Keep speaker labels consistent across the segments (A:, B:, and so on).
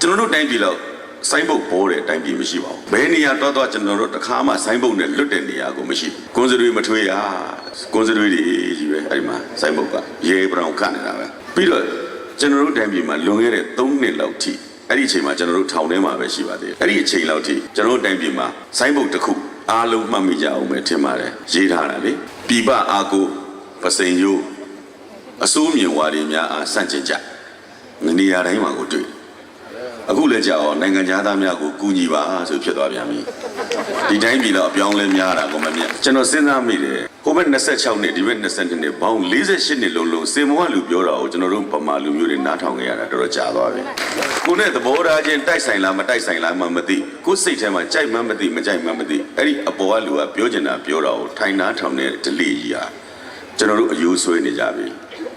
A: ကျွန်တော်တို့တိုင်းပြည်လောက်ဆိုင်းဘုတ်ပေါ်တဲ့တိုင်းပြည်မရှိပါဘူးဘယ်နေရာတော့တော့ကျွန်တော်တို့တစ်ခါမှဆိုင်းဘုတ်နဲ့လွတ်တဲ့နေရာကိုမရှိဘူးကွန်စတွေမထွေးရကွန်စတွေတွေကြီးပဲအဲ့ဒီမှာဆိုင်းဘုတ်ကရေဘရောင်ကနေတာပဲပြီးတော့ကျွန်တော်တို့တိုင်းပြည်မှာလွန်ခဲ့တဲ့3နှစ်လောက်ထိအဲ့ဒီအချိန်မှာကျွန်တော်တို့ထောင်ထဲမှာပဲရှိပါသေးတယ်အဲ့ဒီအချိန်လောက်ထိကျွန်တော်တို့တိုင်းပြည်မှာဆိုင်းဘုတ်တစ်ခုအားလုံးမှတ်မိကြအောင်ပဲထင်ပါတယ်ရေးထားတာလေပြည်ပအာကိုပစိန်ယိုအစိုးမြင်ဝါဒီများအားစန့်ကျင်ကြနေရာတိုင်းမှာကိုတွေ့ အခုလည်းကြာအောင်နိုင်ငံသားများကိုကူညီပါဆိုဖြစ်သွားပြန်ပြီဒီတိုင်းပြည်တော့အပြောင်းလဲများတာကိုမမြတ်ကျွန်တော်စဉ်းစားမိတယ်ဟိုဘက်26နှစ်ဒီဘက်22နှစ်ဘောင်း48နှစ်လုံးလုံးစေမောကလူပြောတာကိုကျွန်တော်တို့ဗမာလူမျိုးတွေနားထောင်ခဲ့ရတာတော်တော်ကြာသွားပြီကိုနဲ့သဘောထားချင်းတိုက်ဆိုင်လားမတိုက်ဆိုင်လားမှမသိကိုစိတ်ထဲမှာကြိုက်မှမသိမကြိုက်မှမသိအဲ့ဒီအပေါ်ကလူကပြောချင်တာပြောတာကိုထိုင်နားထောင်တဲ့ဒလိကြီးဟာကျွန်တော်တို့အယိုးဆွဲနေကြပြီ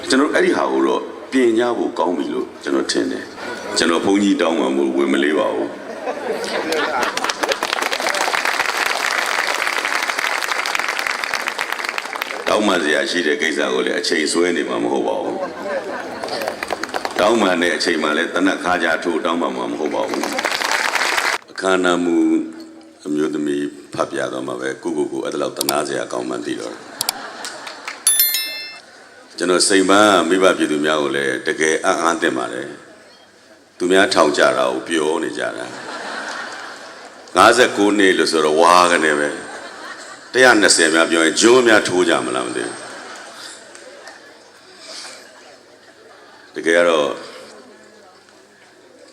A: ကျွန်တော်တို့အဲ့ဒီဟာကိုတော့ ပြင်ကြဖို့ကောင်းပြီလို့ကျွန်တော်ထင်တယ်ကျွန်တော်ဘုန်းကြီးတောင်းမှမို့ဝင်မလေးပါဘူးတောင်းမှစရာရှိတဲ့ကိစ္စကိုလည်းအချိန်ဆွဲနေမှာမဟုတ်ပါဘူးတောင်းမှနဲ့အချိန်မှလည်းတနက်ခါကြထိုးတောင်းမှမှာမဟုတ်ပါဘူးအခမ်းအနားမူအမျိုးသမီးဖတ်ပြတော့မှာပဲကိုကိုကိုအဲ့ဒါလောက်တနာစရာကောင်းမှန်းသိတော့တယ် ကျွန်တော်စိန်ပန်းမိဘပြည်သူများကိုလည်းတကယ်အံ့အားသင့်ပါတယ်သူများထောင်ကြတာကိုပြောနေကြတာ59နှစ်လို့ဆိုတော့ဝါကနေပဲ120များပြောရင်ဂျွန်းများထိုးကြမလားမသိဘူးတကယ်ကတော့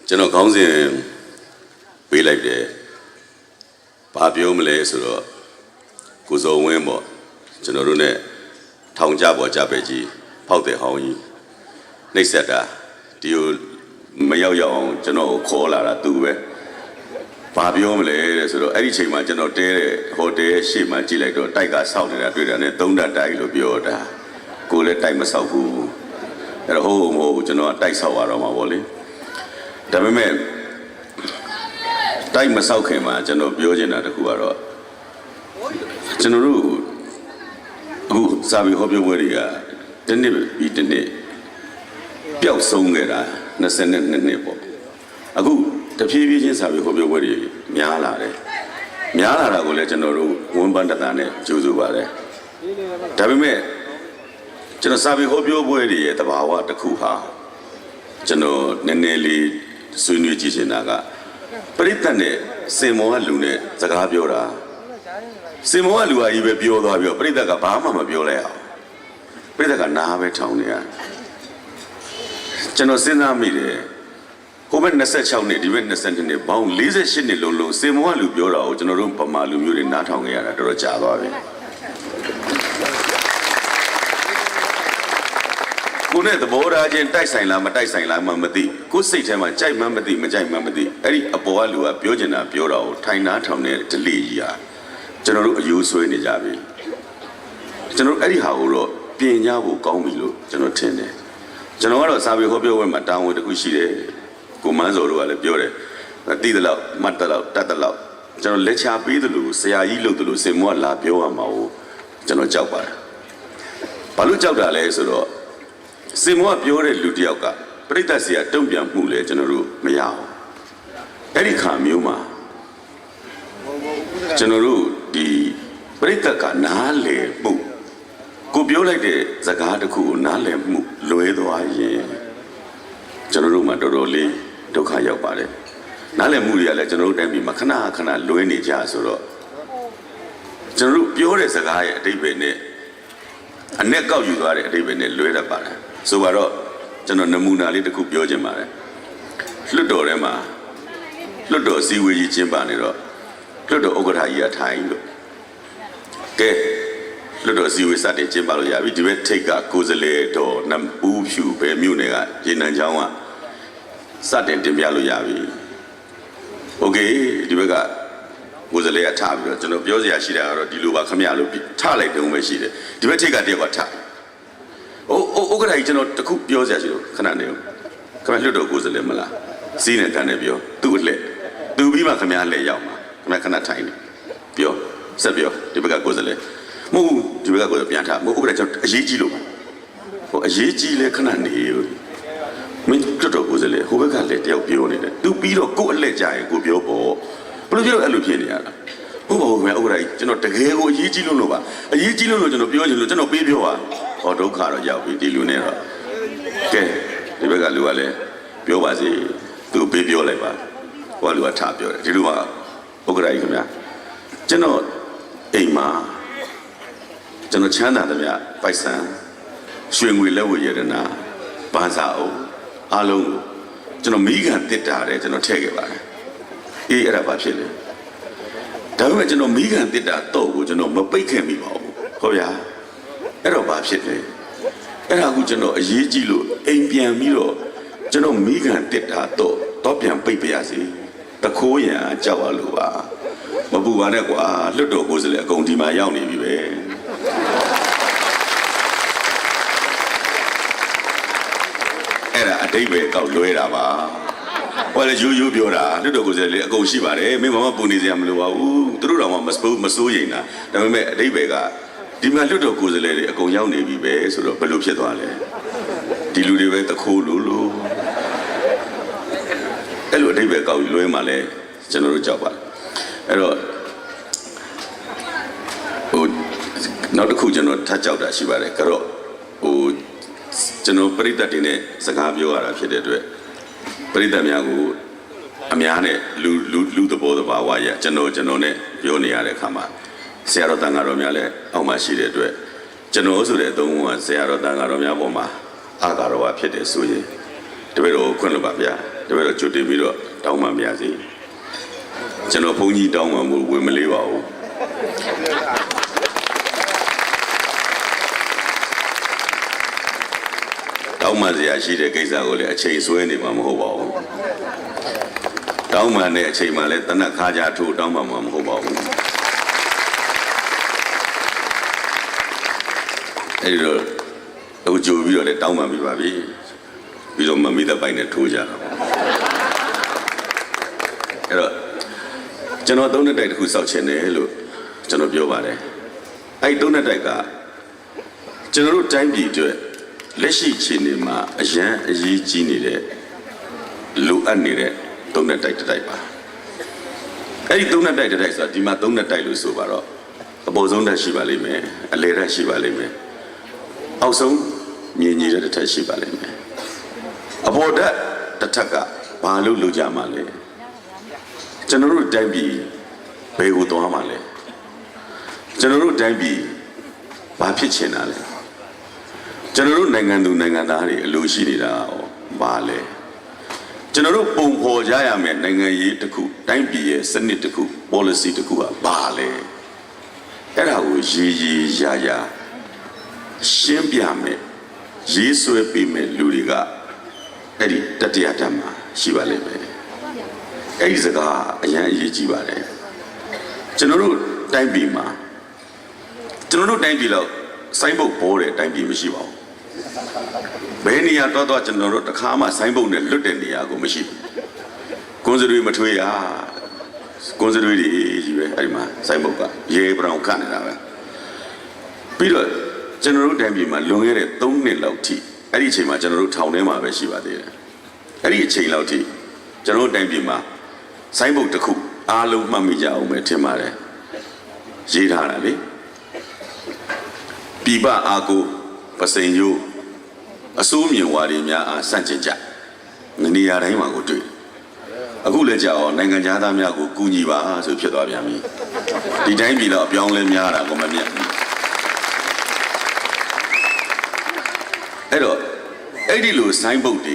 A: ကျွန်တော်ခေါင်းစဉ်ပေးလိုက်တယ်ဘာပြောမလဲဆိုတော့ကိုစုံဝင်းပေါ့ကျွန်တော်တို့ ਨੇ ထောင်ကြပေါ်ကြပဲကြီး ဖောက်တဲ့ဟောင်းကြီးနှိပ်စက်တာဒီကိုမရောက်ရောက်အောင်ကျွန်တော်ကိုခေါ်လာတာသူပဲဘာပြောမလဲတဲ့ဆိုတော့အဲ့ဒီချိန်မှာကျွန်တော်တဲတဲ့ဟိုတယ်ရှေ့မှာကြည့်လိုက်တော့တိုက်ကစောက်နေတာတွေ့တာနဲ့သုံးတက်တိုက်လို့ပြောတာကိုလည်းတိုက်မဆောက်ဘူးအဲ့တော့ဟိုဟိုကျွန်တော်ကတိုက်ဆောက်ရတော့မှာပေါ့လေဒါပေမဲ့တိုက်မဆောက်ခင်မှာကျွန်တော်ပြောချင်တာတခုကတော့ကျွန်တော်တို့အခုစာပေဟောပြောပွဲတွေက တနေ့ပြီးတနေ့ပျောက်ဆုံးခဲ့တာ22နှစ်ပေါ့အခုတဖြည်းဖြည်းချင်းစာပေဟောပြောပွဲတွေများလာတယ်များလာတာကိုလည်းကျွန်တော်တို့ဝန်ပန်းတတာနဲ့ကြိုးဆိုပါတယ်ဒါပေမဲ့ကျွန်တော်စာပေဟောပြောပွဲတွေရဲ့တဘာဝတစ်ခုဟာကျွန်တော်နည်းနည်းလေးဆွေးနွေးကြည့်ချင်တာကပရိသတ်နဲ့စင်မောကလူနဲ့စကားပြောတာစင်မောကလူကကြီးပဲပြောသွားပြီးတော့ပရိသတ်ကဘာမှမပြောလဲအောင် ပရိသတ်ကနားပဲထောင်နေရကျွန်တော်စဉ်းစားမိတယ်ဟိုဘက်26နှစ်ဒီဘက်22နှစ်ဘောင်း48နှစ်လုံးလုံးစေမောကလူပြောတာကိုကျွန်တော်တို့ဗမာလူမျိုးတွေနားထောင်ခဲ့ရတာတော်တော်ကြာသွားပြီကိုနဲ့သဘောထားချင်းတိုက်ဆိုင်လားမတိုက်ဆိုင်လားမှမသိကိုစိတ်ထဲမှာကြိုက်မှမသိမကြိုက်မှမသိအဲ့ဒီအပေါ်ကလူကပြောချင်တာပြောတာကိုထိုင်နားထောင်တဲ့ဒလိကြီးဟာကျွန်တော်တို့အယိုးဆွဲနေကြပြီကျွန်တော်တို့အဲ့ဒီဟာကိုတော့ ပြင်ကြဖို့ကောင်းပြီလို့ကျွန်တော်ထင်တယ်ကျွန်တော်ကတော့စာပေဟောပြောပွဲမှာတာဝန်တစ်ခုရှိတယ်ကိုမန်းစောတို့ကလည်းပြောတယ်တိတယ်လို့မှတ်တယ်လို့တတ်တယ်လို့ကျွန်တော်လက်ချပေးတယ်လို့ဆရာကြီးလုပ်တယ်လို့စင်မောကလာပြောရမှာကိုကျွန်တော်ကြောက်ပါတယ်ဘာလို့ကြောက်တာလဲဆိုတော့စင်မောကပြောတဲ့လူတစ်ယောက်ကပြိတ္တဆရာတုံ့ပြန်မှုလဲကျွန်တော်တို့မရအောင်အဲ့ဒီခါမျိုးမှာကျွန်တော်တို့ဒီပြိတ္တကနားလေမှု ကိုပြောလိုက်တဲ့စကားတစ်ခုကိုနားလည်မှုလွဲသွားရင်ကျွန်တော်တို့မှာတော်တော်လေးဒုက္ခရောက်ပါတယ်။နားလည်မှုတွေကလည်းကျွန်တော်တို့တိုင်းပြည်မှာခဏခဏလွဲနေကြဆိုတော့ကျွန်တော်တို့ပြောတဲ့စကားရဲ့အတိတ်ပဲနဲ့အ내ကောက်ယူသွားတဲ့အတိတ်ပဲနဲ့လွဲတတ်ပါတယ်။ဆိုတော့ကျွန်တော်နမူနာလေးတစ်ခုပြောချင်ပါတယ်။လွတ်တော်ထဲမှာလွတ်တော်စည်းဝေးကြီးကျင်းပနေတော့လွတ်တော်ဥက္ကဋ္ဌကြီးကထိုင်လို့ကဲ လွတ်တော်စည်းဝေးစတင်ကျင်းပလို့ရပြီဒီဘက်ထိတ်ကကိုယ်စလေတော်နမ်ဦးဖြူပဲမြို့နယ်ကရေနံချောင်းကစတင်တင်ပြလို့ရပြီ။ Okay ဒီဘက်ကကိုယ်စလဲကထားပြီးတော့ကျွန်တော်ပြောစရာရှိတာကတော့ဒီလိုပါခမရလို့ထားလိုက်တုံးပဲရှိတယ်။ဒီဘက်ထိပ်ကတည်းကထား။အိုးအိုးဥက္ကဋ္ဌကြီးကျွန်တော်တခုပြောစရာရှိလို့ခဏနေဦး။ခမရလွတ်တော့ကိုယ်စလဲမလား။စီးနေကန်နေပြောသူ့အလှည့်သူပြီးမှခမရလှည့်ရောက်မှာခမရခဏထိုင်နေပြောဆက်ပြောဒီဘက်ကကိုယ်စလဲ မဟုတ်ဘူးဒီဘက်ကကိုယ်စလဲပြန်ထားမဟုတ်ဥက္ကဋ္ဌကျွန်တော်အရေးကြီးလို့ဟိုအရေးကြီးလဲခဏနေဦးမင်းတော်တော်ကိုယ်စားလှယ်ဟိုဘက်ကလည်းတယောက်ပြောနေတယ်သူပြီးတော့ကိုယ့်အလက်ကြရင်ကိုပြောပေါ့ဘယ်လိုပြောအဲ့လိုဖြစ်နေရတာဟုတ်ပါဘူးခင်ဗျဥက္ကဋ္ဌကြီးကျွန်တော်တကယ်ကိုအရေးကြီးလို့လို့ပါအရေးကြီးလို့လို့ကျွန်တော်ပြောချင်လို့ကျွန်တော်ပေးပြောပါဟောဒုက္ခတော့ရောက်ပြီဒီလူနဲ့တော့ကဲဒီဘက်ကလူကလည်းပြောပါစေသူပေးပြောလိုက်ပါဟောလူကထားပြောတယ်ဒီလူကဥက္ကဋ္ဌကြီးခင်ဗျကျွန်တော်အိမ်မှာ ကျွန်တော်ချမ်းသာသမျှပိုက်ဆံရွှေငွေလက်ဝယ်ရတနာဘာသာအုပ်အားလုံးကိုကျွန်တော်မိခံတစ်တာတယ်ကျွန်တော်ထည့်ခဲ့ပါတယ်အေးအဲ့ဒါဘာဖြစ်လဲဒါပေမဲ့ကျွန်တော်မိခံတစ်တာတော့ကိုကျွန်တော်မပိတ်ခင်မိပါဘူးဟုတ်ဗျာအဲ့တော့ဘာဖြစ်လဲအဲ့ဒါကိုကျွန်တော်အရေးကြီးလို့အိမ်ပြန်ပြီးတော့ကျွန်တော်မိခံတစ်တာတော့တော့ပြန်ပိတ်ပြရစီတခိုးရန်ကြောက်ရလို့ပါမပူပါနဲ့ကွာလွတ်တော်ကိုယ်စလေအကုန်ဒီမှာရောက်နေပြီပဲ အဲ့ဒါအတိတ်ပဲကောက်လွဲတာပါဟောလေယူယူပြောတာလွတ်တော်ကိုယ်စလေအကုန်ရှိပါတယ်မင်းမမပူနေစရာမလိုပါဘူးသူတို့တော့မှမစိုးမစိုးရင်တာဒါပေမဲ့အတိတ်ပဲကဒီမှာလွတ်တော်ကိုယ်စလေတွေအကုန်ရောက်နေပြီပဲဆိုတော့ဘယ်လိုဖြစ်သွားလဲဒီလူတွေပဲတခိုးလို့လို့အဲ့လိုအတိတ်ပဲကောက်လွဲမှလဲကျွန်တော်တို့ကြောက်ပါတယ်အဲ့တော့ဟိုနောက်တစ်ခုကျွန်တော်ထပ်ကြောက်တာရှိပါတယ်ကတော့ဟို ကျွန်တော်ပြိတ္တတွေနဲ့စကားပြောရတာဖြစ်တဲ့အတွက်ပြိတ္တများကိုအများနဲ့လူလူလူသဘောတဘာဝရကျွန်တော်ကျွန်တော်နဲ့ပြောနေရတဲ့အခါမှာဆရာတော်တန်ဃာတော်များလည်းအောက်မှာရှိတဲ့အတွက်ကျွန်တော်ဆိုတဲ့အသုံးကဆရာတော်တန်ဃာတော်များပေါ်မှာအာဃာတော်ဝဖြစ်တယ်ဆိုရင်တပည့်တော်ခွင့်လို့ပါဗျာတပည့်တော်ကြွတင်ပြီးတော့တောင်းပန်ပါရစေကျွန်တော်ဘုန်းကြီးတောင်းပန်မှုဝင်မလေးပါဘူး တောင်းပန်စရာရှိတဲ့ကိစ္စကိုလည်းအချိန်ဆွဲနေမှာမဟုတ်ပါဘူးတောင်းပန်တဲ့အချိန်မှလည်းတနက်ခါကြထိုးတောင်းပန်မှာမဟုတ်ပါဘူးအဲဒီတော့အခုကြိုပြီးတော့လည်းတောင်းပန်ပြီးပါပြီပြီးတော့မမိတဲ့ပိုင်နဲ့ထိုးကြတာပေါ့အဲ့တော့ကျွန်တော်သုံးတဲ့တိုက်တစ်ခုစောက်ချင်တယ်လို့ကျွန်တော်ပြောပါတယ်အဲ့ဒီသုံးတဲ့တိုက်ကကျွန်တော်တို့တိုင်းပြည်အတွက် လက်ရှိအခြေအနေမှာအရန်အရေးကြီးနေတဲ့လိုအပ်နေတဲ့သုံးနဲ့တိုက်တစ်တိုက်ပါအဲ့ဒီသုံးနဲ့တိုက်တစ်တိုက်ဆိုတာဒီမှာသုံးနဲ့တိုက်လို့ဆိုပါတော့အပေါ်ဆုံးတက်ရှိပါလိမ့်မယ်အလယ်တက်ရှိပါလိမ့်မယ်အောက်ဆုံးမြင်ကြီးတဲ့တစ်ထက်ရှိပါလိမ့်မယ်အပေါ်တက်တစ်ထက်ကဘာလို့လုပ်ကြမှာလဲကျွန်တော်တို့တိုင်းပြည်ဘယ်ကိုသွားမှာလဲကျွန်တော်တို့တိုင်းပြည်ဘာဖြစ်ချင်တာလဲ ကျွန်တော်တို့နိုင်ငံသူနိုင်ငံသားတွေအလိုရှိနေတာဟောဘာလဲကျွန်တော်တို့ပုံဖော်ကြရမယ်နိုင်ငံရေးတစ်ခုတိုင်းပြည်ရဲ့စနစ်တစ်ခု policy တစ်ခုကဘာလဲအဲ့ဒါကိုရေးရေးရာရာရှင်းပြမယ်ရေးဆွဲပေးမယ်လူတွေကအဲ့ဒီတတိယဓမ္မရှိပါလိမ့်မယ်အဲ့ဒီစကားအရင်အရေးကြီးပါတယ်ကျွန်တော်တို့တိုင်းပြည်မှာကျွန်တော်တို့တိုင်းပြည်လောက်စိုင်းပုတ်ပေါ်တဲ့တိုင်းပြည်မရှိပါဘူး ဘယ်နေရာတော့တော့ကျွန်တော်တို့တခါမှဆိုင်းပုတ်နဲ့လွတ်တဲ့နေရာကိုမရှိဘူးကွန်စတွေမထွေးရကွန်စတွေတွေကြီးပဲအဲ့ဒီမှာဆိုင်းပုတ်ကရေဘရောင်ခတ်နေတာပဲပြီးတော့ကျွန်တော်တို့တိုင်းပြည်မှာလွန်ခဲ့တဲ့3နှစ်လောက်ထိအဲ့ဒီအချိန်မှာကျွန်တော်တို့ထောင်ထဲမှာပဲရှိပါသေးတယ်အဲ့ဒီအချိန်လောက်ထိကျွန်တော်တို့တိုင်းပြည်မှာဆိုင်းပုတ်တစ်ခုအားလုံးမှတ်မိကြအောင်ပဲထင်ပါတယ်ရေးထားတာလေပြပအာကိုပစိန်ယိုး အစိုးမြင်ဝါဒီများအားစန့်ကျင်ကြနေရာတိုင်းမှာကိုတွေ့အခုလည်းကြောက်နိုင်ငံသားများကိုကူညီပါဆိုဖြစ်သွားပြန်ပြီဒီတိုင်းပြည်တော့အပြောင်းလဲများတာကိုမမြတ်ဘူးအဲ့တော့အဲ့ဒီလိုဆိုင်းဘုတ်တွေ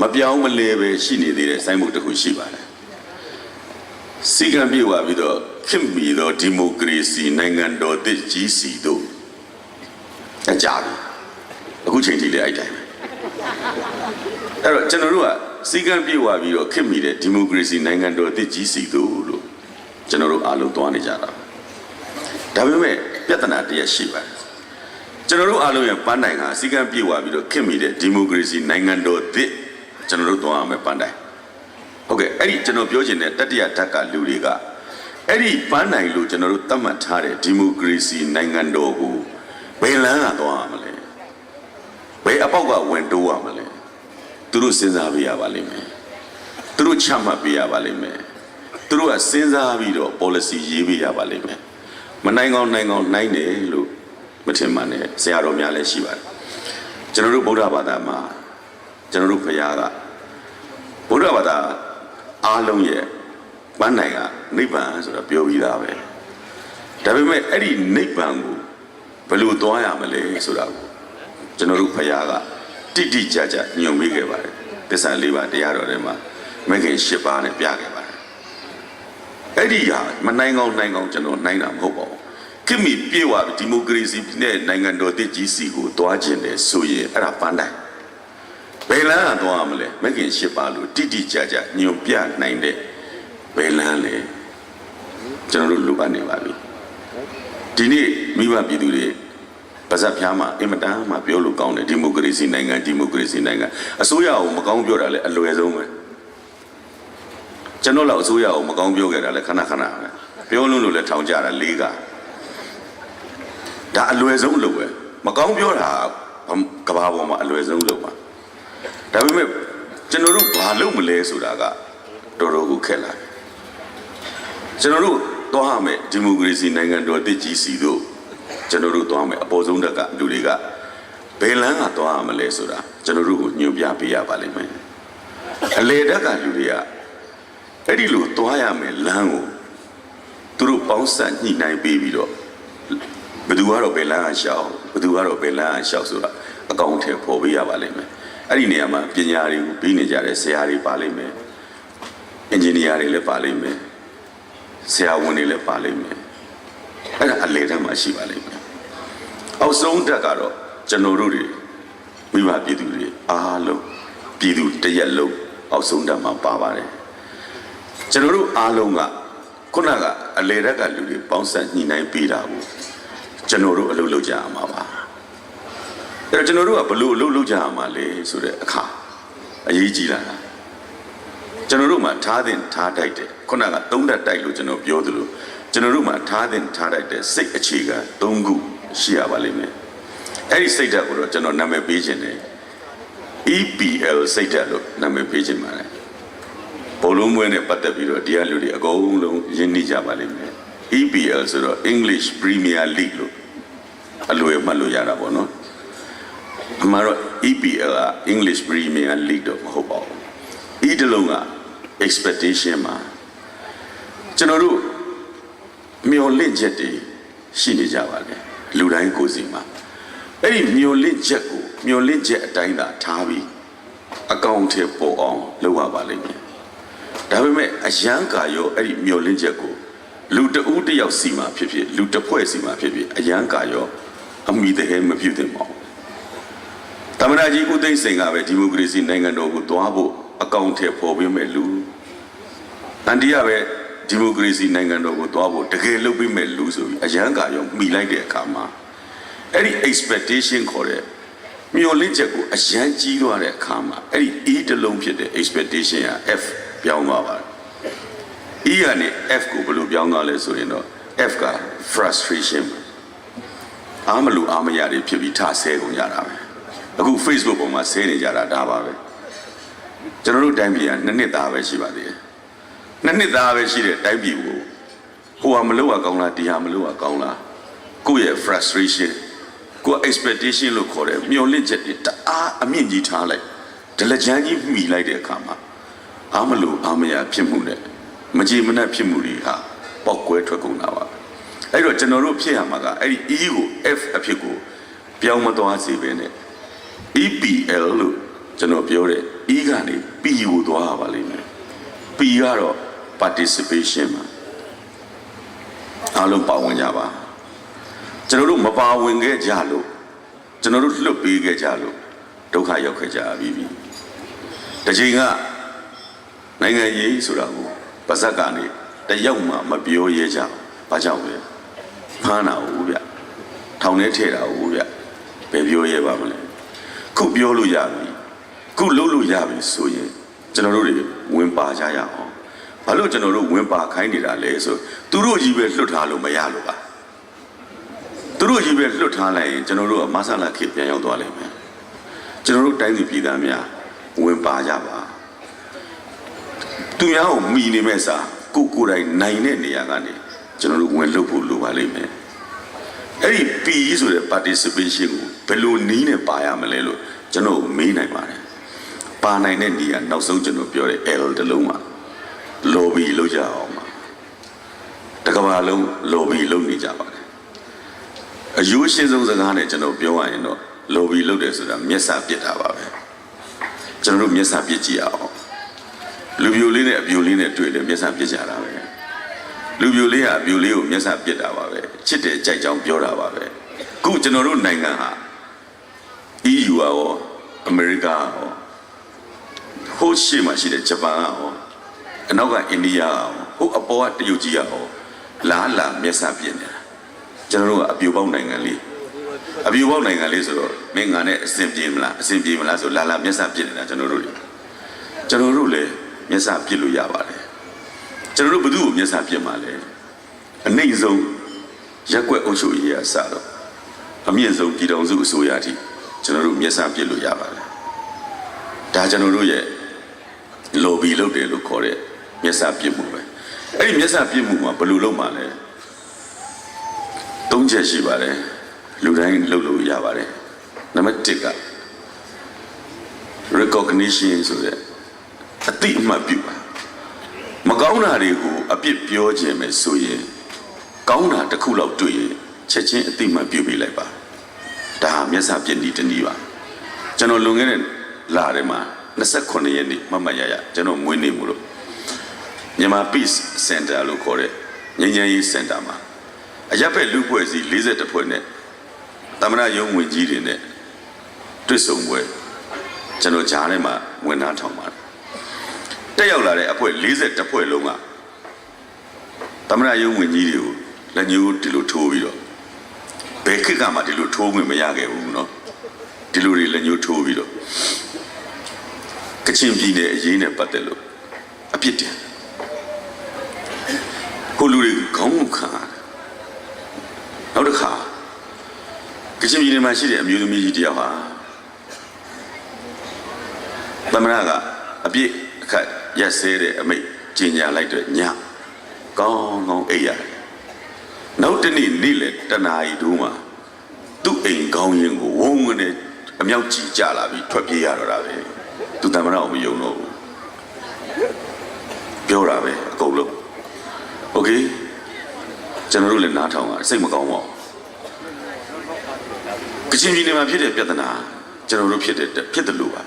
A: မပြောင်းမလဲပဲရှိနေသေးတဲ့ဆိုင်းဘုတ်တစ်ခုရှိပါတယ်စီကံပြေဝပြီးတော့ခင်မီသောဒီမိုကရေစီနိုင်ငံတော်တည်ကြီးစီတို့အကြပြီ အခုချိန်ထိလည်းအဲ့တိုင်းပဲအဲ့တော့ကျွန်တော်တို့ကစီကံပြေဝပြီးတော့ခင်မိတဲ့ဒီမိုကရေစီနိုင်ငံတော်အသစ်ကြီးစီတို့လို့ကျွန်တော်တို့အားလုံးသွားနေကြတာဒါပေမဲ့ပြဿနာတစ်ရပ်ရှိပါတယ်ကျွန်တော်တို့အားလုံးရဲ့ပန်းတိုင်ကစီကံပြေဝပြီးတော့ခင်မိတဲ့ဒီမိုကရေစီနိုင်ငံတော်အသစ်ကျွန်တော်တို့သွားရမယ်ပန်းတိုင်ဟုတ်ကဲ့အဲ့ဒီကျွန်တော်ပြောချင်တဲ့တတိယဓာတ်ကလူတွေကအဲ့ဒီပန်းတိုင်လို့ကျွန်တော်တို့သတ်မှတ်ထားတဲ့ဒီမိုကရေစီနိုင်ငံတော်ကိုဘယ်လမ်းကသွားရမလဲ ဘယ်အပေါက်ကဝင်တိုးရမလဲသူတို့စဉ်းစားပြရပါလိမ့်မယ်သူတို့ချမှတ်ပေးရပါလိမ့်မယ်သူတို့ကစဉ်းစားပြီးတော့ policy ရေးပေးရပါလိမ့်မယ်မနိုင်ကောင်းနိုင်ကောင်းနိုင်တယ်လို့မထင်ပါနဲ့ဆရာတော်များလည်းရှိပါတယ်ကျွန်တော်တို့ဗုဒ္ဓဘာသာမှာကျွန်တော်တို့ဘုရားကဗုဒ္ဓဘာသာအားလုံးရဲ့ပန်းနိုင်ကနိဗ္ဗာန်ဆိုတာပြောပြီးသားပဲဒါပေမဲ့အဲ့ဒီနိဗ္ဗာန်ကိုဘယ်လိုသွားရမလဲဆိုတာကို ကျွန်တော်တို့ဘုရားကတိတိကျကျညွှန်ပေးခဲ့ပါတယ်သစ္စာလေးပါးတရားတော်ထဲမှာမဂ်ခင်၈ပါးနဲ့ပြခဲ့ပါတယ်အဲ့ဒီဟာမနိုင်ကောင်းနိုင်ကောင်းကျွန်တော်နိုင်တာမဟုတ်ပါဘူးကိမီပြေဝဒီမိုကရေစီနဲ့နိုင်ငံတော်တည်ကြီးစီကိုတွားကျင်တယ်ဆိုရင်အဲ့ဒါပန်းတိုင်းဘယ်လမ်းကသွားမလဲမဂ်ခင်၈ပါးလို့တိတိကျကျညွှန်ပြနိုင်တဲ့ဘယ်လမ်းလဲကျွန်တော်တို့လိုအပ်နေပါပြီဒီနေ့မိဘပြည်သူတွေ ပါဇက်ဖျားမှာအင်မတန်မှပြောလို့ကောင်းတယ်ဒီမိုကရေစီနိုင်ငံဒီမိုကရေစီနိုင်ငံအစိုးရကိုမကောင်းပြောတာလည်းအလွယ်ဆုံးပဲကျွန်တော်လောက်အစိုးရကိုမကောင်းပြောခဲ့တာလည်းခဏခဏပဲပြောလို့လို့လည်းထောင်ကြတာလေးကဒါအလွယ်ဆုံးလို့ပဲမကောင်းပြောတာကဘာပေါ်မှာအလွယ်ဆုံးလို့ပါဒါပေမဲ့ကျွန်တော်တို့ဘာလုပ်မလဲဆိုတာကတော်တော်ကိုခက်လာတယ်ကျွန်တော်တို့သွားရမယ်ဒီမိုကရေစီနိုင်ငံတော်တည်ကြီးစီတို့ ကျွန်တော်တို့သွားမယ်အပေါ်ဆုံးတက်ကလူတွေကဘယ်လမ်းကသွားရမလဲဆိုတာကျွန်တော်တို့ကိုညွှန်ပြပေးရပါလိမ့်မယ်အလေတက်ကလူတွေကအဲ့ဒီလိုသွားရမယ်လမ်းကိုသူတို့ပေါင်းစပ်ညှိနှိုင်းပေးပြီးတော့ဘယ်သူကတော့ဘယ်လမ်းကရှောက်ဘယ်သူကတော့ဘယ်လမ်းကရှောက်ဆိုတာအကောင့်ထဲပေါ်ပေးရပါလိမ့်မယ်အဲ့ဒီနေရာမှာပညာတွေကိုပြီးနေကြတဲ့ဆရာတွေပါလိမ့်မယ်အင်ဂျင်နီယာတွေလည်းပါလိမ့်မယ်ဆရာဝန်တွေလည်းပါလိမ့်မယ်အဲ့ဒါအလေတက်မှာရှိပါလိမ့်မယ် အောက်ဆုံးတက်ကတော့ကျွန်တော်တို့တွေမိဘပြည်သူတွေအားလုံးပြည်သူတစ်ရက်လုံးအောက်ဆုံးတက်မှာပါပါတယ်ကျွန်တော်တို့အားလုံးကခုနကအလေတက်ကလူတွေပေါင်းစပ်ညှိနှိုင်းပေးတာကိုကျွန်တော်တို့အလုပ်လုပ်ကြရမှာပါအဲ့တော့ကျွန်တော်တို့ကဘလို့အလုပ်လုပ်ကြရမှာလဲဆိုတဲ့အခါအရေးကြီးလာတာကျွန်တော်တို့မှာထားတဲ့ထားတိုက်တယ်ခုနကသုံးတက်တိုက်လို့ကျွန်တော်ပြောသလိုကျွန်တော်တို့မှာထားတဲ့ထားတိုက်တဲ့စိတ်အခြေခံ၃ခု ရှိရပါလိမ့်မယ်အဲ့ဒီစိတ်ဓာတ်ကိုတော့ကျွန်တော်နာမည်ပေးခြင်းတယ် EPL စိတ်ဓာတ်လို့နာမည်ပေးခြင်းပါတယ်ဘလုံးမွေးနဲ့ပတ်သက်ပြီးတော့တရားလူတွေအကုန်လုံးယဉ်နေကြပါလိမ့်မယ် EPL ဆိုတော့ English Premier League လို့အလွယ်မှတ်လို့ရတာပေါ့နော်အမှန်တော့ EPL က English Premier League တော့မဟုတ်ပါဘူး E တလုံးက expectation မှာကျွန်တော်တို့မျော်လင့်ချက်တွေရှိနေကြပါလေ လူတိုင်းကိုယ်စီမှာအဲ့ဒီမျော်လင့်ချက်ကိုမျော်လင့်ချက်အတိုင်းသာထားပြီးအကောင့်ထဲပေါ်အောင်လုပ်ရပါလိမ့်မယ်ဒါပေမဲ့အရန်ကာရောအဲ့ဒီမျော်လင့်ချက်ကိုလူတဦးတစ်ယောက်စီမှာဖြစ်ဖြစ်လူတစ်ဖွဲ့စီမှာဖြစ်ဖြစ်အရန်ကာရောအမိတဟဲမဖြစ်သင့်ပါဘူးသမ္မတကြီးဦးသိန်းစိန်ကပဲဒီမိုကရေစီနိုင်ငံတော်ကိုတွားဖို့အကောင့်ထဲပေါ်ပေးမဲ့လူတန်တရားပဲ ဒီမိုကရေစီနိုင်ငံတော်ကိုတွားဖို့တကယ်လုပ်ပေးမဲ့လူဆိုပြီးအရန်ကာရောမိလိုက်တဲ့အခါမှာအဲ့ဒီ expectation ခေါ်တဲ့မျှော်လင့်ချက်ကိုအရန်ကြီးသွားတဲ့အခါမှာအဲ့ဒီ E တစ်လုံးဖြစ်တဲ့ expectation က F ပြောင်းသွားပါတယ် E ကနေ F ကိုဘယ်လိုပြောင်းသွားလဲဆိုရင်တော့ F က frustration အားမလို့အားမရတွေဖြစ်ပြီးထဆဲကုန်ကြတာပဲအခု Facebook ပေါ်မှာဆဲနေကြတာဒါပါပဲကျွန်တော်တို့တိုင်းပြည်ကနှစ်နှစ်သားပဲရှိပါသေးတယ် နှစ်နှစ်သားပဲရှိတဲ့တိုင်းပြည်ကိုဟိုဟာမလို့ကကောင်းလားဒီဟာမလို့ကကောင်းလားကိုယ့်ရဲ့ frustration ကိုယ် expectation လို့ခေါ်တယ်မျှော်လင့်ချက်တွေတအားအမြင့်ကြီးထားလိုက်ဒလကြမ်းကြီးမိလိုက်တဲ့အခါမှာအားမလို့အားမရဖြစ်မှုနဲ့မကြည်မနှက်ဖြစ်မှုတွေဟာပေါက်ကွဲထွက်ကုန်တာပါအဲ့တော့ကျွန်တော်တို့ဖြစ်ရမှာကအဲ့ဒီ E ကို F အဖြစ်ကိုပြောင်းမသွားစေဘဲနဲ့ EPL လို့ကျွန်တော်ပြောတယ် E ကနေ P ကိုသွားရပါလိမ့်မယ် P ကတော့ participation မှာအားလုံးပါဝင်ကြပါကျွန်တော်တို့မပါဝင်ခဲ့ကြလို့ကျွန်တော်တို့လွတ်ပေးခဲ့ကြလို့ဒုက္ခရောက်ခဲ့ကြပြီပြီတစ်ချိန်ကနိုင်ငံရေးဆိုတာကိုပါဇက်ကနေတယောက်မှမပြောရဲကြဘူးဘာကြောင့်လဲဖမ်းတာဟုတ်ဗျထောင်ထဲထည့်တာဟုတ်ဗျဘယ်ပြောရဲပါမလဲခုပြောလို့ရပြီခုလုပ်လို့ရပြီဆိုရင်ကျွန်တော်တို့တွေဝင်ပါကြရအောင် ဘာလို့ကျွန်တော်တို့ဝင်ပါခိုင်းနေတာလဲဆိုသူတို့ကြီးပဲလွတ်ထားလို့မရလို့ပါသူတို့ကြီးပဲလွတ်ထားလိုက်ရင်ကျွန်တော်တို့ကမဆလာခေပြန်ရောက်သွားလိမ့်မယ်ကျွန်တော်တို့တိုင်းပြည်ပြည်သားများဝင်ပါကြပါသူများကိုမိနေမဲ့စာကိုကိုယ်တိုင်နိုင်တဲ့နေရာကနေကျွန်တော်တို့ဝင်လုပ်ဖို့လိုပါလိမ့်မယ်အဲ့ဒီ P ဆိုတဲ့ participation ကိုဘယ်လိုနည်းနဲ့ပါရမလဲလို့ကျွန်တော်မေးနိုင်ပါတယ်ပါနိုင်တဲ့နေရာနောက်ဆုံးကျွန်တော်ပြောတဲ့ L တစ် လုံးမှာ lobby လုပ်ကြအောင်ပါတကဘာလုံး lobby လုပ်နေကြပါတယ်အယူရှင်းဆုံးစကားနဲ့ကျွန်တော်ပြောရရင်တော့ lobby လုပ်တယ်ဆိုတာမျက်စာပစ်တာပါပဲကျွန်တော်တို့မျက်စာပစ်ကြည့်အောင်လူပြိုလေးနဲ့အပြိုလေးနဲ့တွေ့တယ်မျက်စာပစ်ကြတာပဲလူပြိုလေးကအပြိုလေးကိုမျက်စာပစ်တာပါပဲချစ်တယ်ကြိုက်ကြောင်ပြောတာပါပဲခုကျွန်တော်တို့နိုင်ငံဟာ EU ရောအမေရိကရောဟိုးရှိမှရှိတဲ့ဂျပန်ရော အနောက်ကအိန္ဒိယရောဟိုအပေါ်ကတရုတ်ကြီးရောလာလာမျက်စာပစ်နေတာကျွန်တော်တို့ကအပြိုပေါက်နိုင်ငံလေးအပြူပေါက်နိုင်ငံလေးဆိုတော့မင်းငါနဲ့အဆင်ပြေမလားအဆင်ပြေမလားဆိုလာလာမျက်စာပြစ်နေတာကျွန်တော်တို့တွေကျွန်တော်တို့လည်းမျက်စာပြစ်လို့ရပါတယ်ကျွန်တော်တို့ဘယ်သူ့ကိုမျက်စာပြစ်မှာလဲအနှိမ့်ဆုံးရက်ွက်အုပ်ချုပ်ရေးရစတော့အမြင့်ဆုံးပြည်တော်စုအစိုးရအထိကျွန်တော်တို့မျက်စာပြစ်လို့ရပါတယ်ဒါကျွန်တော်တို့ရဲ့ lobby လုပ်တယ်လို့ခေါ်တဲ့ မျက်စာပြစ်မှုပဲအဲ့ဒီမျက်စာပြစ်မှုမှာဘယ်လိုလုပ်မှာလဲသုံးချက်ရှိပါတယ်လူတိုင်းလုပ်လို့ရပါတယ်နံပါတ်1က recognition ဆိုတဲ့အတိအမှတ်ပြုပါမကောင်းတာတွေကိုအပြစ်ပြောခြင်းပဲဆိုရင်ကောင်းတာတစ်ခုလောက်တွေ့ရင်ချက်ချင်းအတိအမှတ်ပြုပေးလိုက်ပါဒါဟာမျက်စာပြစ်နည်းတစ်နည်းပါကျွန်တော်လွန်ခဲ့တဲ့လထဲမှာ29ရက်နေ့မတ်မတ်ရရကျွန်တော်မွေးနေ့မို့လို့ မြန်မာ Peace Center လို့ခေါ်တဲ့ငြိမ်းချမ်းရေးစင်တာမှာ အရက်ဖက်လူဖွဲ့စီ42ဖွဲ့နဲ့တမရယုံဝင်ကြီးတွေနဲ့တွေ့ဆုံပွဲကျွန်တော်ဂျားထဲမှာဝင်သားထောင်ပါတယ်တက်ရောက်လာတဲ့အဖွဲ့42ဖွဲ့လုံးကတမရယုံဝင်ကြီးတွေကိုလက်ညှိုးဒီလိုထိုးပြီးတော့ဘယ်ခေတ်ကမှဒီလိုထိုးဝင်မရခဲ့ဘူးเนาะဒီလိုတွေလက်ညှိုးထိုးပြီးတော့ကချင်ပြည်နယ်အရေးနဲ့ပတ်သက်လို့အပြစ်တင် ဟိုလူတွေခေါင်းခံရတယ်နောက်တစ်ခါကချင်ပြည်နယ်မှာရှိတဲ့အမျိုးသမီးကြီးတယောက်ဟာသမဏကအပြစ်အခတ်ရက်စဲတဲ့အမိတ်ကျင်ညာလိုက်တဲ့ညကောင်းကောင်းအိပ်ရတယ်နောက်တစ်နေ့နေ့လေတနာရီတူးမှာသူ့အိမ်ကောင်းရင်ကိုဝုန်းကနေအမြောက်ကြီးကြလာပြီးထွက်ပြေးရတော့တာပဲသူသမဏကိုမယုံတော့ဘူးပြောတာပဲအကုန်လုံး โอเค ကျွန်တော်တို့လည်းနားထောင်တာစိတ်မကောင်းပါဘူးကချင်ပြည်နယ်မှာဖြစ်တဲ့ပြဿနာကျွန်တော်တို့ဖြစ်တဲ့ဖြစ်တယ်လို့ပါ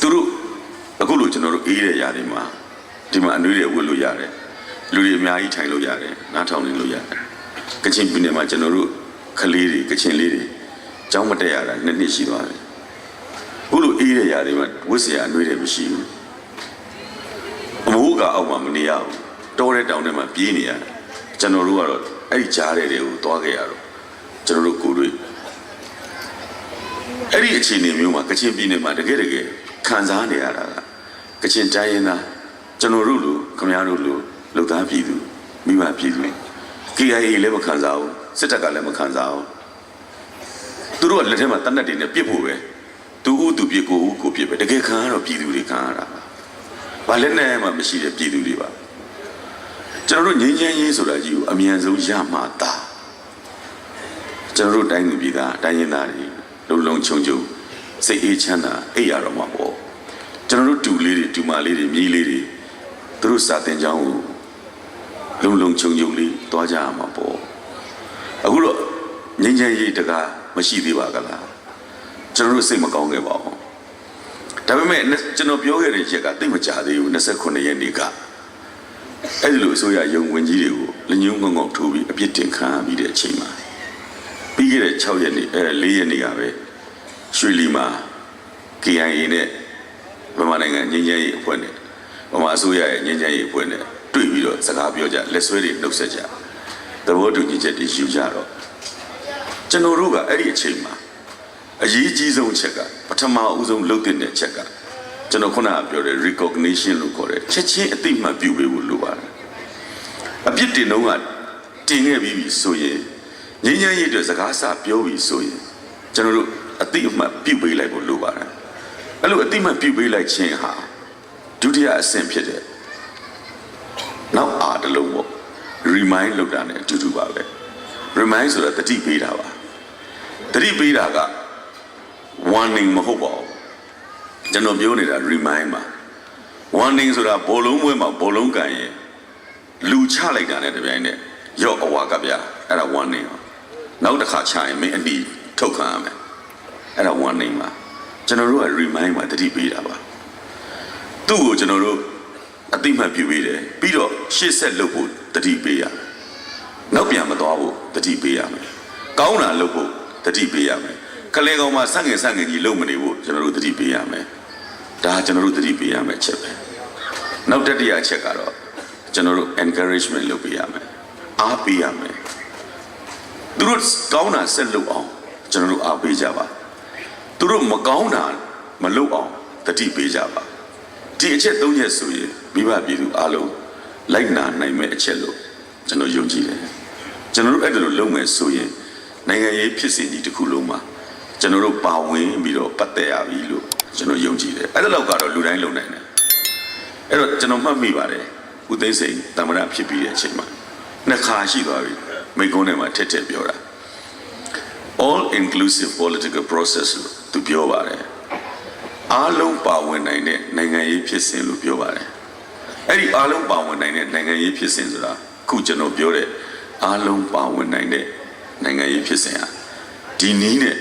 A: သူတို့အခုလို့ကျွန်တော်တို့အေးတဲ့ຢာတွေမှာဒီမှာအနှွေးတွေဝတ်လို့ရတယ်လူတွေအများကြီးထိုင်လို့ရတယ်နားထောင်နေလို့ရတယ်ကချင်ပြည်နယ်မှာကျွန်တော်တို့ကလေးတွေကချင်လေးတွေကျောင်းမတက်ရတာနှစ်နှစ်ရှိသွားပြီအခုလို့အေးတဲ့ຢာတွေမှာဝတ်စရာအနှွေးတွေမရှိဘူးအမိုးကအောက်မှာမနေရဘူး တောတဲ့တောင်ထဲမှာပြေးနေရတယ်ကျွန်တော်တို့ကတော့အဲ့ဒီကြားတဲ့တွေကိုသွားခဲ့ရတော့ကျွန်တော်တို့ကိုယ်တွေအဲ့ဒီအခြေအနေမျိုးမှာကချင်ပြည်နယ်မှာတကယ်တကယ်ခံစားနေရတာကကချင်တိုင်းရင်းသားကျွန်တော်တို့လူခမရတို့လူလူသားပြည်သူမိဘပြည်သူ KIA လည်းမခံစားဘူးစစ်တပ်ကလည်းမခံစားဘူးသူတို့ကလက်ထဲမှာတနက်တွေနဲ့ပြစ်ဖို့ပဲသူဥသူပြစ်ကိုဥကိုပြစ်ပဲတကယ်ခံရတော့ပြည်သူတွေခံရတာပါဘာလက်နဲ့မှမရှိတဲ့ပြည်သူတွေပါ ကျွန်တော်တို့ငြိမ်းချမ်းရေးဆိုတာကြီးကိုအမြန်ဆုံးရမှသာကျွန်တော်တို့တိုင်းသူပြည်သားတိုင်းရင်းသားတွေလုံလုံချုံချုံစိတ်အေးချမ်းသာအိပ်ရတော့မှာပေါ့ကျွန်တော်တို့တူလေးတွေတူမလေးတွေမြည်လေးတွေသူတို့စာတင်ကြောင်းကိုလုံလုံချုံချုံလေးတွားကြရမှာပေါ့အခုတော့ငြိမ်းချမ်းရေးတကားမရှိသေးပါကလားကျွန်တော်တို့စိတ်မကောင်းခဲ့ပါဘူးဒါပေမဲ့ကျွန်တော်ပြောခဲ့တဲ့ချက်ကတိတ်မကြသေးဘူး29ရက်နေ့က အဲ့ဒီလိုအစိုးရယုံဝင်ကြီးတွေကိုလက်ညှိုးငုံငုံထိုးပြီးအပြစ်တင်ခံရပြီးတဲ့အချိန်မှာပြီးခဲ့တဲ့6ရက်နေ့အဲ4ရက်နေ့ကပဲရွှေလီမှာ KIA နဲ့ဗမာနိုင်ငံငင်းချမ်းရေးအဖွဲ့နဲ့ဗမာအစိုးရရဲ့ငင်းချမ်းရေးအဖွဲ့နဲ့တွေ့ပြီးတော့စကားပြောကြလက်ဆွဲတွေနှုတ်ဆက်ကြသဘောတူညီချက်တွေယူကြတော့ကျွန်တော်တို့ကအဲ့ဒီအချိန်မှာအရေးကြီးဆုံးအချက်ကပထမအဦးဆုံးလုပ်တဲ့အချက် ကျွန်တော်ခုနကပြောတဲ့ recognition လို့ခေါ်တယ်ချက်ချင်းအသိမှတ်ပြုပေးဖို့လိုပါတယ်အပြစ်တင်တော့ကတင်ခဲ့ပြီးပြီဆိုရင်ငြိမ်းချမ်းရေးအတွက်စကားစပြောပြီဆိုရင်ကျွန်တော်တို့အသိမှတ်ပြုပေးလိုက်ဖို့လိုပါတယ်အဲ့လိုအသိမှတ်ပြုပေးလိုက်ခြင်းဟာဒုတိယအဆင့်ဖြစ်တဲ့နောက်အားတစ်လုံးပေါ့ remind လုပ်တာ ਨੇ အတူတူပါပဲ remind ဆိုတာတတိပေးတာပါတတိပေးတာက warning မဟုတ်ပါဘူး ကျွန်တော်ပြောနေတာ remind ပါ warning ဆိုတာဘောလုံးပွဲမှာဘောလုံးကန်ရင်လူချလိုက်တာ ਨੇ တပြိုင်နက်ရော့အဝါကဗျာအဲ့ဒါ warning ပါနောက်တစ်ခါချရင်မင်းအနီထုတ်ခံရမယ်အဲ့ဒါ warning ပါကျွန်တော်တို့က remind ပါတတိပေးတာပါသူ့ကိုကျွန်တော်တို့အတိမတ်ပြုပေးတယ်ပြီးတော့ရှေ့ဆက်လုပ်ဖို့တတိပေးရနောက်ပြန်မသွားဖို့တတိပေးရမယ်ကောင်းတာလုပ်ဖို့တတိပေးရမယ် ကလေးကောင်မှာစငယ်စငယ်ကြီးလုပ်မနေဖို့ကျွန်တော်တို့တတိပေးရမယ်ဒါကျွန်တော်တို့တတိပေးရမယ်ချက်ပဲနောက်တတိယချက်ကတော့ကျွန်တော်တို့ encouragement လုပ်ပေးရမယ်အားပေးရမယ်သူတို့ကောင်းတာဆက်လုပ်အောင်ကျွန်တော်တို့အားပေးကြပါသူတို့မကောင်းတာမလုပ်အောင်တတိပေးကြပါဒီအချက်သုံးချက်ဆိုရင်မိဘပြည်သူအားလုံးလိုက်နာနိုင်မဲ့အချက်လို့ကျွန်တော်ယုံကြည်တယ်ကျွန်တော်တို့အဲ့ဒါလိုလုပ်မယ်ဆိုရင်နိုင်ငံရေးဖြစ်စဉ်ကြီးတစ်ခုလုံးမှာ ကျွန်တော်တို့ပါဝင်ပြီးတော့ပတ်သက်ရပြီလို့ကျွန်တော်ယုံကြည်တယ်အဲ့ဒါလောက်ကတော့လူတိုင်းလုပ်နိုင်တယ်အဲ့တော့ကျွန်တော်မှတ်မိပါတယ်ဦးသိန်းစိန်တမရဖြစ်ပြီးတဲ့အချိန်မှာနှစ်ခါရှိသွားပြီမိကုန်းထဲမှာထက်ထက်ပြောတာ all inclusive political process လို့သူပြောပါတယ်အားလုံးပါဝင်နိုင်တဲ့နိုင်ငံရေးဖြစ်စဉ်လို့ပြောပါတယ်။အဲ့ဒီအားလုံးပါဝင်နိုင်တဲ့နိုင်ငံရေးဖြစ်စဉ်ဆိုတာခုကျွန်တော်ပြောတဲ့အားလုံးပါဝင်နိုင်တဲ့နိုင်ငံရေးဖြစ်စဉ်ဟာဒီနည်းနဲ့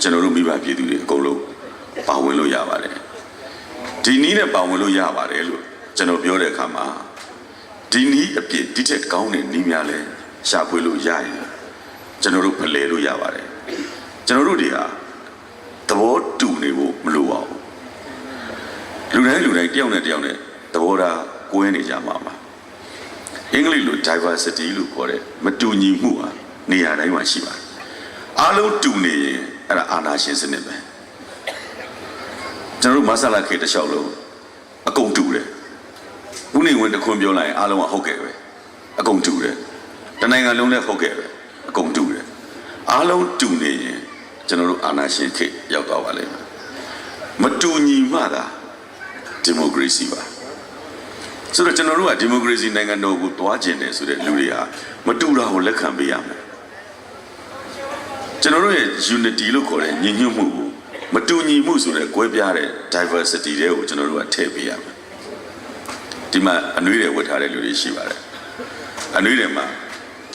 A: ကျွန်တော်တို့မိဘပြည်သူတွေအကုန်လုံးပါဝင်လို့ရပါတယ်။ဒီနည်းနဲ့ပါဝင်လို့ရပါတယ်လို့ကျွန်တော်ပြောတဲ့အခါမှာဒီနည်းအပြည့်ဒီထက်ကောင်းတဲ့နည်းများလဲရှာဖွေလို့ရရင်ကျွန်တော်တို့ဖလှယ်လို့ရပါတယ်။ကျွန်တော်တို့တွေဟာသဘောတူနေဖို့မလိုပါဘူးလူတိုင်းလူတိုင်းတယောက်နဲ့တယောက်နဲ့သဘောထားကွဲနေကြမှာပါအင်္ဂလိပ်လို diversity လို့ခေါ်တဲ့မတူညီမှုဟာနေရာတိုင်းမှာရှိပါတယ်အားလုံးတူနေရင် အဲ့ဒါအာနာရှင်စနစ်ပဲကျွန်တော်တို့မဆလာခေတ်တစ်လျှောက်လုံးအကုန်တူတယ်ဘူးနေဝင်တစ်ခွန်းပြောလိုက်ရင်အားလုံးကဟုတ်ကဲ့ပဲအကုန်တူတယ်တနိုင်ငံလုံးလည်းဟုတ်ကဲ့ပဲအကုန်တူတယ်အားလုံးတူနေရင်ကျွန်တော်တို့အာဏာရှင်ခေတ်ရောက်သွားပါလိမ့်မယ်မတူညီမှသာဒီမိုကရေစီပါဆိုတော့ကျွန်တော်တို့ကဒီမိုကရေစီနိုင်ငံတော်ကိုတွားကျင်တယ်ဆိုတဲ့လူတွေဟာမတူတာကိုလက်ခံပေးရမယ် ကျွန်တော်တို့ရဲ့ unity လို့ခေါ်တဲ့ညီညွတ်မှုကိုမတူညီမှုဆိုတဲ့ကွဲပြားတဲ့ diversity တွေကိုကျွန်တော်တို့ကထည့်ပေးရမယ်ဒီမှာအနှွေးတွေဝတ်ထားတဲ့လူတွေရှိပါတယ်အနှွေးတွေမှာ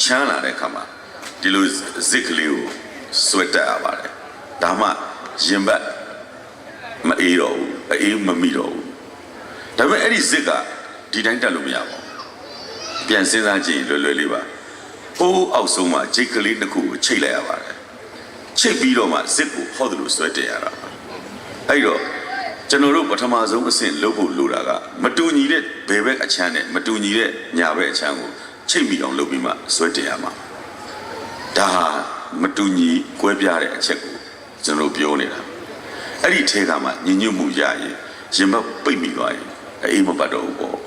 A: ချမ်းလာတဲ့အခါမှာဒီလိုဇစ်ကလေးကိုဆွဲတက်ရပါတယ်ဒါမှရင်ဘတ်မအေးတော့ဘူးအေးမမိတော့ဘူးဒါပေမဲ့အဲ့ဒီဇစ်ကဒီတိုင်းတက်လို့မရပါဘူးပြန်စဉ်းစားကြည့်ရင်လွယ်လွယ်လေးပါဟိုးအောက်ဆုံးမှာဂျိတ်ကလေးတစ်ခုကိုချိတ်လိုက်ရပါတယ် ချိတ်ပြီးတော့မှဇစ်ကိုဟောတယ်လို့ဆွဲတက်ရတာပါအဲ့တော့ကျွန်တော်တို့ပထမဆုံးအဆင့်လုပ်ဖို့လိုတာကမတူညီတဲ့ဘယ်ဘက်အချမ်းနဲ့မတူညီတဲ့ညာဘက်အချမ်းကိုချိတ်မိအောင်လုပ်ပြီးမှဆွဲတက်ရမှာဒါဟာမတူညီကွဲပြားတဲ့အချက်ကိုကျွန်တော်ပြောနေတာအဲ့ဒီထဲကမှညီညွတ်မှုရရင်ရင်ဘတ်ပိတ်မိသွားရင်အေးမပတ်တော့ဘူးပေါ့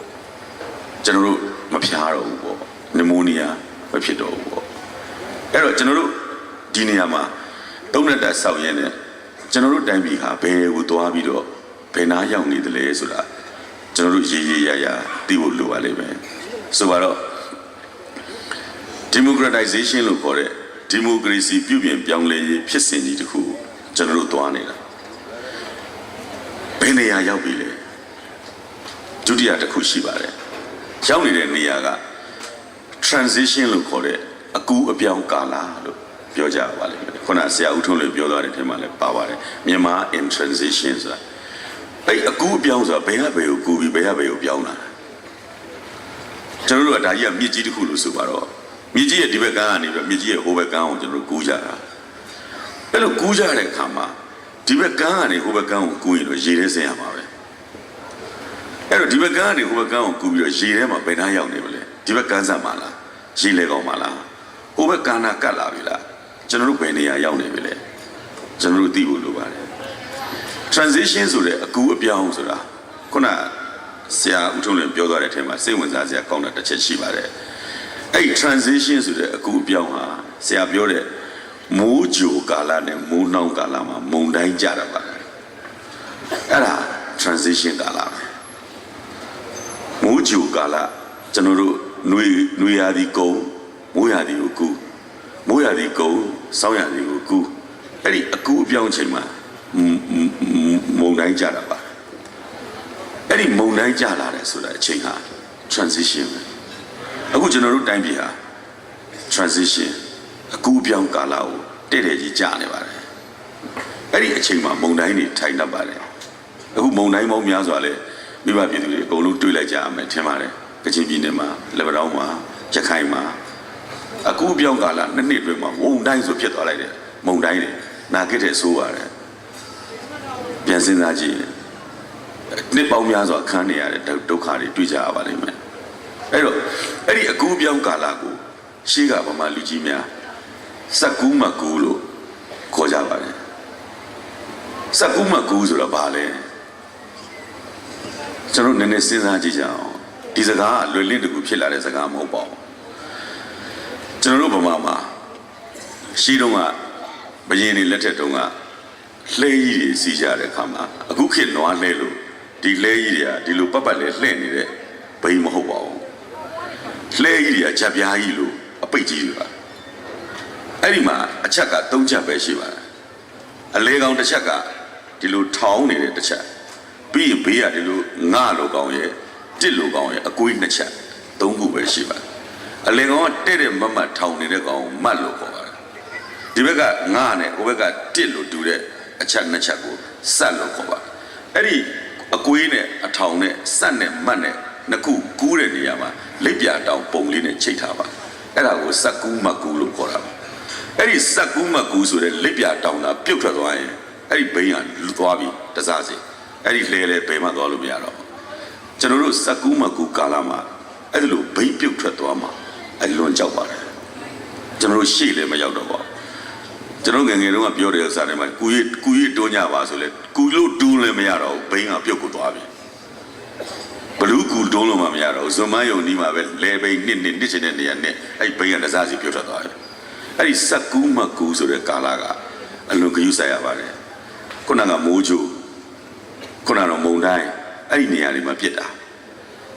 A: ကျွန်တော်တို့မဖျားတော့ဘူးပေါ့နမိုးနီးယားမဖြစ်တော့ဘူးပေါ့အဲ့တော့ကျွန်တော်တို့ဒီနေရာမှာ သုံးရက်တာဆောက်ရင်းနဲ့ကျွန်တော်တို့တိုင်းပြည်ဟာဘယ်ကိုသွားပြီးတော့ဘယ်နာရောက်နေသလဲဆိုတာကျွန်တော်တို့ရေးရေးရရသိဖို့လိုပါလိမ့်မယ်ဆိုတော့ democratization လို့ခေါ်တဲ့ဒီမိုကရေစီပြုပြင်ပြောင်းလဲရေးဖြစ်စဉ်ကြီးတစ်ခုကိုကျွန်တော်တို့သွားနေတာဘယ်နေရာရောက်ပြီလဲဒုတိယတစ်ခုရှိပါတယ်ရောက်နေတဲ့နေရာက transition လို့ခေါ်တဲ့အကူအပြောင်းကာလလို့ ပြောကြပါလိမ့်မယ်ခုနဆရာဦးထွန်းလေးပြောသွားတဲ့ထဲမှာလည်းပါပါတယ်မြန်မာ in transition ဆိုတာအဲ့အကူအပြောင်းဆိုတာဘယ်ကဘယ်ကိုကူပြီးဘယ်ကဘယ်ကိုပြောင်းလာကျွန်တော်တို့ကဒါကြီးကမြစ်ကြီးတစ်ခုလို့ဆိုပါတော့မြစ်ကြီးရဲ့ဒီဘက်ကန်းကနေပြီးမြစ်ကြီးရဲ့ဟိုဘက်ကန်းကိုကျွန်တော်တို့ကူးကြတာအဲ့လိုကူးကြတဲ့အခါမှာဒီဘက်ကန်းကနေဟိုဘက်ကန်းကိုကူးရင်တော့ရေထဲဆင်းရမှာပဲအဲ့တော့ဒီဘက်ကန်းကနေဟိုဘက်ကန်းကိုကူးပြီးတော့ရေထဲမှာဘယ်နှရောက်နေမလဲဒီဘက်ကန်းဆက်မှာလားရေလေကောင်မှာလားဟိုဘက်ကန်းကကတ်လာပြီလား ကျွန်တော်တို့ဘယ်နေရာရောက်နေပြီလဲကျွန်တော်တို့သိဖို့လိုပါတယ် transition ဆိုတဲ့အကူအပြောင်းဆိုတာခုနဆရာဦးထုံးလင်းပြောသွားတဲ့အထက်မှာစိတ်ဝင်စားစရာကောင်းတဲ့တစ်ချက်ရှိပါတယ် အဲ့ဒီ transition ဆိုတဲ့အကူအပြောင်းဟာဆရာပြောတဲ့မိုးကြိုကာလနဲ့မိုးနှောင်းကာလမှာမုန်တိုင်းကြတာပါအဲ့ဒါ transition ကာလပဲမိုးကြိုကာလကျွန်တော်တို့ ຫນွေຫນွေရာသီကုံမိုးရာသီကိုကူမိုးရာသီကုံ စောင်းရာသီကိုကူအဲ့ဒီအကူအပြောင်းချိန်မှာမုံတိုင်းကြတာပါအဲ့ဒီမုံတိုင်းကြလာတယ်ဆိုတာအချိန်ဟာ transition ပဲအခုကျွန်တော်တို့တိုင်းပြည်ဟာ transition အကူအပြောင်းကာလကိုတည့်တည့်ကြီးကြာနေပါတယ်အဲ့ဒီအချိန်မှာမုံတိုင်းတွေထိုင်တတ်ပါတယ်အခုမုံတိုင်းပေါင်းများစွာလဲမိဘပြည်သူတွေအကုန်လုံးတွေးလိုက်ကြရမယ်ထင်ပါတယ်ကချင်ပြည်နယ်မှာလက်ဗတောင်းမှာရခိုင်မှာ အကူအပြောင်းကာလနှစ်နှစ်အတွင်းမှာမုံတိုင်းဆိုဖြစ်သွားလိုက်တယ်မုံတိုင်းတွေနာဂစ်တဲ့ဆိုးပါတယ်ပြန်စဉ်းစားကြည့်ရင်နှစ်ပေါင်းများစွာခံနေရတဲ့ဒုက္ခတွေတွေ့ကြရပါလိမ့်မယ်အဲ့တော့အဲ့ဒီအကူအပြောင်းကာလကိုရှေးကဗမာလူကြီးများစက်ကူးမကူလို့ခေါ်ကြပါတယ်စက်ကူးမကူဆိုတာဘာလဲကျွန်တော်နည်းနည်းစဉ်းစားကြည့်ကြအောင်ဒီစကားကလွယ်လင့်တကူဖြစ်လာတဲ့စကားမဟုတ်ပါဘူး ကျွန်တော်တို့ဗမာမှာရှေးတုန်းကဘယင်းတွေလက်ထက်တုန်းကလှဲကြီးတွေစီးကြတဲ့အခါမှာအခုခေတ်နွားလှဲလို့ဒီလှဲကြီးတွေကဒီလိုပတ်ပတ်လဲလှဲ့နေတဲ့ဘိန်းမဟုတ်ပါဘူးလှဲကြီးတွေကချက်ပြားကြီးလို့အပိတ်ကြီးတွေပါအဲ့ဒီမှာအချက်က၃ချက်ပဲရှိပါတယ်အလေကောင်တစ်ချက်ကဒီလိုထောင်းနေတဲ့တစ်ချက်ပြီးရင်ဘေးကဒီလိုငါလိုကောင်ရဲ့တစ်လိုကောင်ရဲ့အကွေးနှစ်ချက်သုံးခုပဲရှိပါတယ် အလေကောင်ကတဲ့တဲ့မတ်မတ်ထောင်းနေတဲ့ကောင်ကိုမတ်လို့ခေါ်ပါတယ်ဒီဘက်ကငါနဲ့ဟိုဘက်ကတစ်လို့တူတဲ့အချက်နှစ်ချက်ကိုစက်လို့ခေါ်ပါတယ်အဲ့ဒီအကွေးနဲ့အထောင်နဲ့စက်နဲ့မတ်နဲ့နှစ်ခုကူးတဲ့နေရာမှာလက်ပြတောင်ပုံလေးနဲ့ချိတ်ထားပါအဲ့ဒါကိုစက်ကူးမကူးလို့ခေါ်တာပါအဲ့ဒီစက်ကူးမကူးဆိုတဲ့လက်ပြတောင်တာပြုတ်ထွက်သွားရင်အဲ့ဒီဘိန်းကလူသွားပြီးတစားစီအဲ့ဒီလှဲလဲဘယ်မှသွားလို့မရတော့ဘူးကျွန်တော်တို့စက်ကူးမကူးကာလမှာအဲ့ဒီလိုဘိန်းပြုတ်ထွက်သွားမှာ အလွန်ကြောက်ပါတယ်ကျွန်တော်တို့ရှေ့လည်းမရောက်တော့ပါဘူးကျွန်တော်ငယ်ငယ်တုန်းကပြောတဲ့ဥစ္စာတွေမှာကူရီကူရီတွန်းကြပါဆိုလေကူလို့တူးလည်းမရတော့ဘူးဘိန်းကပြုတ်ကိုသွားပြီဘလူးကူတွန်းလို့မှမရတော့ဘူးဇွန်မယုံဒီမှာပဲလဲဘိန်းနှစ်နှစ်နှစ်ချင်တဲ့နေရာနဲ့အဲ့ဘိန်းကတစားစီပြုတ်ထွက်သွားတယ်အဲ့ဒီစက်ကူးမကူးဆိုတဲ့ကာလကအလွန်ဂရုစိုက်ရပါတယ်ခုနကမိုးချိုခုနကတော့မုံတိုင်းအဲ့ဒီနေရာတွေမှာပြစ်တာ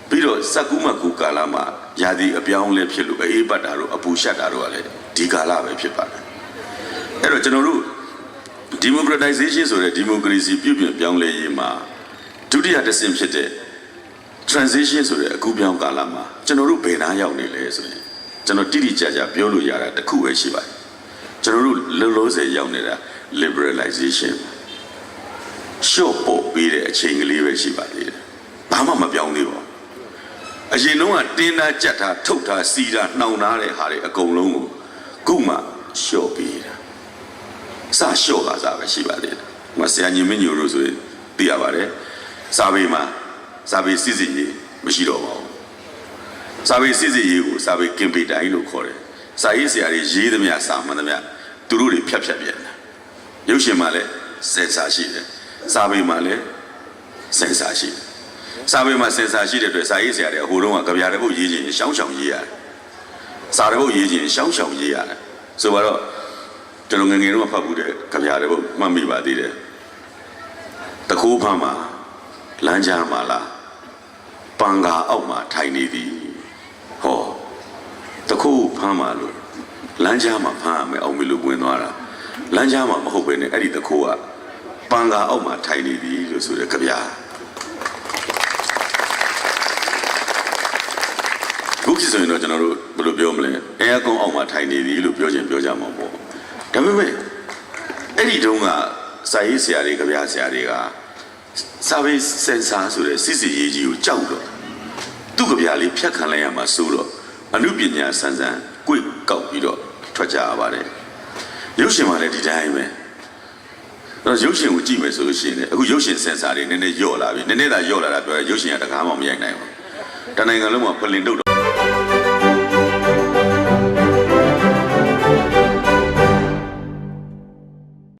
A: ပြီးတော့စက်ကူးမကူးကာလမှာ ယာဒီအပြောင်းလဲဖြစ်လို့အေးပတ်တာတို့အပူရှက်တာတို့ကလည်းဒီကာလပဲဖြစ်ပါတယ်အဲ့တော့ကျွန်တော်တို့ democratization ဆိုတဲ့ democracy ပြုပြင်ပြောင်းလဲရေးမှာဒုတိယတစ်ဆင့်ဖြစ်တဲ့ transition ဆိုတဲ့အကူပြောင်းကာလမှာကျွန်တော်တို့ဘယ်နာရောက်နေလဲဆိုရင်ကျွန်တော်တိတိကျကျပြောလို့ရတာတစ်ခုပဲရှိပါတယ်ကျွန်တော်တို့လုံးလုံးစေရောက်နေတာ liberalization ရှော့ပေါ်ပြီးတဲ့အချိန်ကလေးပဲရှိပါသေးတယ်ဘာမှမပြောင်းသေးပါဘူး အရင်တုန်းကတင်းသားကြက်ထားထုတ်ထားစီတာနှောင်ထားတဲ့ဟာတွေအကုန်လုံးကိုခုမှရှော့ပြီးတာစရှော့တာစားပဲရှိပါသေးတယ်။မဆရာညီမညိုတို့ဆိုရင်သိရပါတယ်။စာပေမှာစာပေစစ်စစ်ရေးမရှိတော့ပါဘူး။စာပေစစ်စစ်ရေးကိုစာပေကင်ပေတိုင်းလို့ခေါ်တယ်။စာရေးဆရာတွေရေးသမျှစာမှန်သမျှသူတို့တွေဖြတ်ဖြတ်ပြန်တယ်။ရုပ်ရှင်မှာလည်းစင်ဆာရှိတယ်။စာပေမှာလည်းစင်ဆာရှိတယ်။ စာပေမှာစင်ဆာရှိတဲ့အတွက်စာရေးဆရာတွေအဟိုတုန်းကကြပြတဲ့ဘုတ်ရေးခြင်းရှောင်းရှောင်းရေးရတယ်။စာတဲ့ဘုတ်ရေးခြင်းရှောင်းရှောင်းရေးရတယ်။ဆိုတော့ကျွန်တော်ငယ်ငယ်တော့ဖတ်ဘူးတဲ့ကြပြတဲ့ဘုတ်မှတ်မိပါသေးတယ်။တခိုးဖမ်းမှာလမ်းကြားမှာလားပန်ကာအောက်မှာထိုင်နေသည်ဟောတခိုးဖမ်းမှာလို့လမ်းကြားမှာဖမ်းရမယ်အောင်မလို့ဝင်သွားတာလမ်းကြားမှာမဟုတ်ပဲねအဲ့ဒီတခိုးကပန်ကာအောက်မှာထိုင်နေသည်လို့ဆိုတဲ့ကြပြ ခုခေတ်ဆိုရင်တော့ကျွန်တော်တို့ဘယ်လိုပြောမလဲအဲအကွန်အောက်မှာထိုင်နေသည်လို့ပြောချင်ပြောကြမှာပေါ့ဒါပေမဲ့အဲ့ဒီတုန်းကစာရေးဆရာတွေကြပြဆရာတွေကစာပေစင်ဆာဆိုတဲ့စစ်စစ်ရေးကြီးကိုကြောက်တော့သူ့ကြပြလေးဖြတ်ခံလိုက်ရမှာစိုးတော့အမှုပညာဆန်းဆန်းကိုယ်ကောက်ပြီးတော့ထွက်ကြရပါတယ်ရုပ်ရှင်မှလည်းဒီတိုင်းပဲတော့ရုပ်ရှင်ကိုကြည့်မယ်ဆိုလို့ရှိရင်လည်းအခုရုပ်ရှင်စင်ဆာတွေနည်းနည်းညော့လာပြီနည်းနည်းသာညော့လာတာပြောရင်ရုပ်ရှင်ကတကားမှမရိုက်နိုင်ဘူးတနိုင်ငံလုံးမှာဖလင်တုတ်တော့